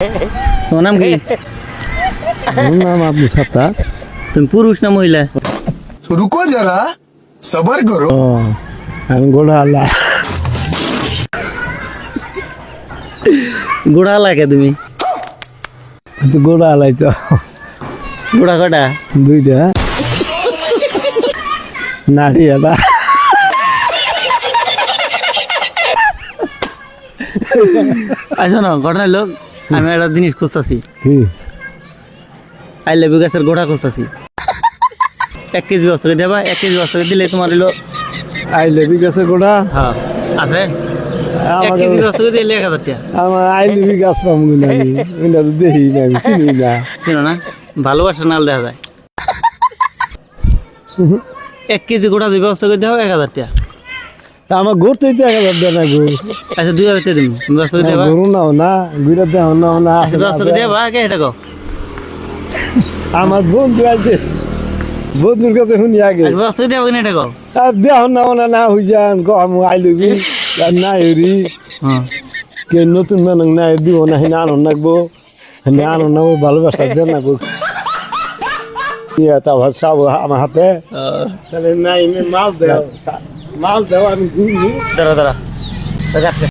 তোমার নাম কি? নাম আব্দুল সাত্তার। তুমি পুরুষ না মহিলা? রুকো যারা সবার করো আমি গোড়া আল্লাহ। গোড়া লাগে তুমি? তো গোড়া আলাই তো। গোড়া কটা? দুইটা। নাড়ি এটা ঘটনা লোক আমি একটা জিনিস খুঁজতেছি। আই লেবু গাছের গোড়া খুঁজতেছি। এক কেজি বছরে দেবা এক কেজি বছরে দিলে তোমার হলো আই লেবি গাছের গোড়া হ্যাঁ আছে? এক কেজি বছরে দিলে এক হাজার টাকা। আমার আই লেবি গাছ পাবো না আমি। ওইটা তো দেখি না আমি চিনি না। চিনো না? ভালোবাসা নাল দেখা যায়। এক কেজি গোড়া দুই ব্যবস্থা করে দেওয়া এক হাজার টাকা। আমার ঘুরতেই তো এক হাজার দেয় না গো আচ্ছা দুই হাজার দিন দেবা গরু নাও না ঘুরে দেও নাও না আচ্ছা করে দেবা কে এটা কো আমার বন্ধু আছে বন্ধুর কাছে শুনি আগে। আচ্ছা, করে দেবা কিনা এটা কো নাও না না হই যান ক আমি আই লেবি আর না হেরি হ্যাঁ কে নতুন মানুষ না দিব না হিনা আনন্দ নাকবো হিনা আনন্দ নাকবো ভালোবাসা দেন নাকবো ইয়া তা ভাষা আমার হাতে। তাহলে নাই মাল দেও। মাল দেও আমি ঘুরি দাঁড়া দাঁড়া